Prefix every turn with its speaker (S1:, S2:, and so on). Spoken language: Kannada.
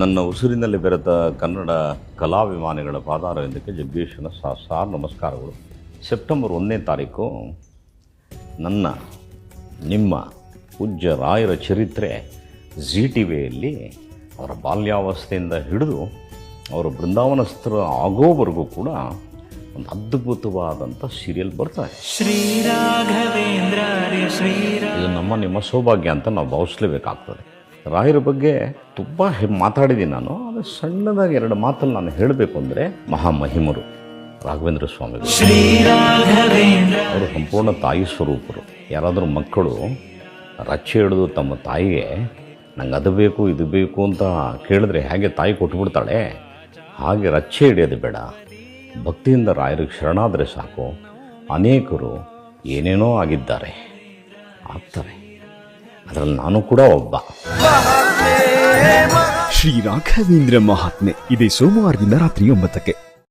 S1: ನನ್ನ ಉಸಿರಿನಲ್ಲಿ ಬೆರೆತ ಕನ್ನಡ ಕಲಾಭಿಮಾನಿಗಳ ಪಾದಾರವಿಂದಕ್ಕೆ ಜಗ್ಗೇಶನ ಸಾರ್ ನಮಸ್ಕಾರಗಳು. ಸೆಪ್ಟೆಂಬರ್ ಒಂದನೇ ತಾರೀಕು ನನ್ನ ನಿಮ್ಮ ಪೂಜ್ಯ ರಾಯರ ಚರಿತ್ರೆ ಜಿ ಟಿ ವಿಯಲ್ಲಿ ಅವರ ಬಾಲ್ಯಾವಸ್ಥೆಯಿಂದ ಹಿಡಿದು ಅವರು ಬೃಂದಾವನಸ್ಥರ ಆಗೋವರೆಗೂ ಕೂಡ ಒಂದು ಅದ್ಭುತವಾದಂಥ ಸೀರಿಯಲ್ ಬರ್ತಾರೆ
S2: ಶ್ರೀರಾಘವೇಂದ್ರ
S1: ಇದು ನಮ್ಮ ನಿಮ್ಮ ಸೌಭಾಗ್ಯ ಅಂತ ನಾವು ಭಾವಿಸ್ಲೇಬೇಕಾಗ್ತದೆ. ರಾಯರ ಬಗ್ಗೆ ತುಂಬ ಮಾತಾಡಿದ್ದೀನಿ ನಾನು ಅದು ಸಣ್ಣದಾಗಿ ಎರಡು ಮಾತನ್ನು ನಾನು ಹೇಳಬೇಕು ಅಂದರೆ ಮಹಾಮಹಿಮರು, ರಾಘವೇಂದ್ರ
S2: ಸ್ವಾಮಿ
S1: ಅವರು ಸಂಪೂರ್ಣ ತಾಯಿ ಸ್ವರೂಪರು. ಯಾರಾದರೂ ಮಕ್ಕಳು ರಚ್ಚೆ ಹಿಡಿದು ತಮ್ಮ ತಾಯಿಗೆ, ನಂಗೆ ಅದು ಬೇಕು, ಇದು ಬೇಕು ಅಂತ ಕೇಳಿದ್ರೆ ಹೇಗೆ ತಾಯಿ ಕೊಟ್ಬಿಡ್ತಾಳೆ? ಹಾಗೆ ರಚ್ಚೆ ಹಿಡಿಯೋದು ಬೇಡ. ಭಕ್ತಿಯಿಂದ ರಾಯರಿಗೆ ಶರಣಾದರೆ ಸಾಕು. ಅನೇಕರು ಏನೇನೋ ಆಗಿದ್ದಾರೆ. ಆಗ್ತಾರೆ. ಅದರಲ್ಲಿ ನಾನು ಕೂಡ ಒಬ್ಬ.
S3: ಶ್ರೀ ರಾಘವೇಂದ್ರ ಮಹಾತ್ಮೆ. ಇದೇ ಸೋಮವಾರದಿಂದ ರಾತ್ರಿ ಒಂಬತ್ತಕ್ಕೆ.